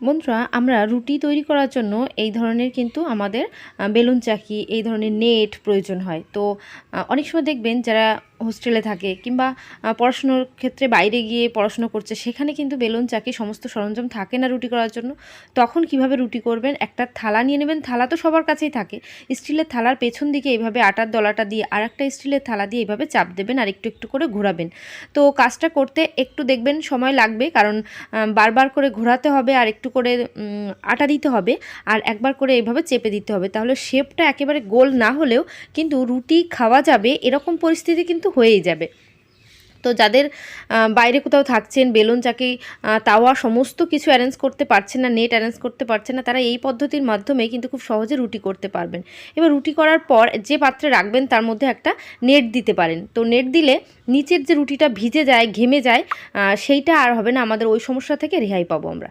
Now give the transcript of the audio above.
বন্ধুরা, আমরা রুটি তৈরি করার জন্য এই ধরনের কিন্তু আমাদের বেলুন চাকি, এই ধরনের নেট প্রয়োজন হয়। তো অনেক সময় দেখবেন যারা হোস্টেলে থাকে কিংবা পড়াশুনোর ক্ষেত্রে বাইরে গিয়ে পড়াশুনো করছে, সেখানে কিন্তু বেলুন চাকি সমস্ত সরঞ্জাম থাকে না রুটি করার জন্য। তখন কীভাবে রুটি করবেন? একটা থালা নিয়ে নেবেন, থালা তো সবার কাছেই থাকে। স্টিলের থালার পেছন দিকে এইভাবে আটার দলাটা দিয়ে আর একটা স্টিলের থালা দিয়ে এইভাবে চাপ দেবেন আর একটু একটু করে ঘোরাবেন। তো কাজটা করতে একটু দেখবেন, সময় লাগবে কারণ বারবার করে ঘোরাতে হবে আর একটু করে আটা দিতে হবে আর একবার করে এইভাবে চেপে দিতে হবে। তাহলে শেপটা একেবারে গোল না হলেও কিন্তু রুটি খাওয়া যাবে এরকম পরিস্থিতি কিন্তু হয়েই যাবে। তো যাদের বাইরে কোথাও থাকছেন, বেলুন, চাকি তাওয়া সমস্ত কিছু অ্যারেঞ্জ করতে পারছেন না নেট অ্যারেঞ্জ করতে পারছেন না, তারা এই পদ্ধতির মাধ্যমে কিন্তু খুব সহজে রুটি করতে পারবেন। এবার রুটি করার পর যে পাত্রে রাখবেন তার মধ্যে একটা নেট দিতে পারেন। তো নেট দিলে নিচের যে রুটিটা ভিজে যায়, ঘেমে যায় সেইটা আর হবে না, আমাদের ওই সমস্যা থেকে রেহাই পাবো আমরা।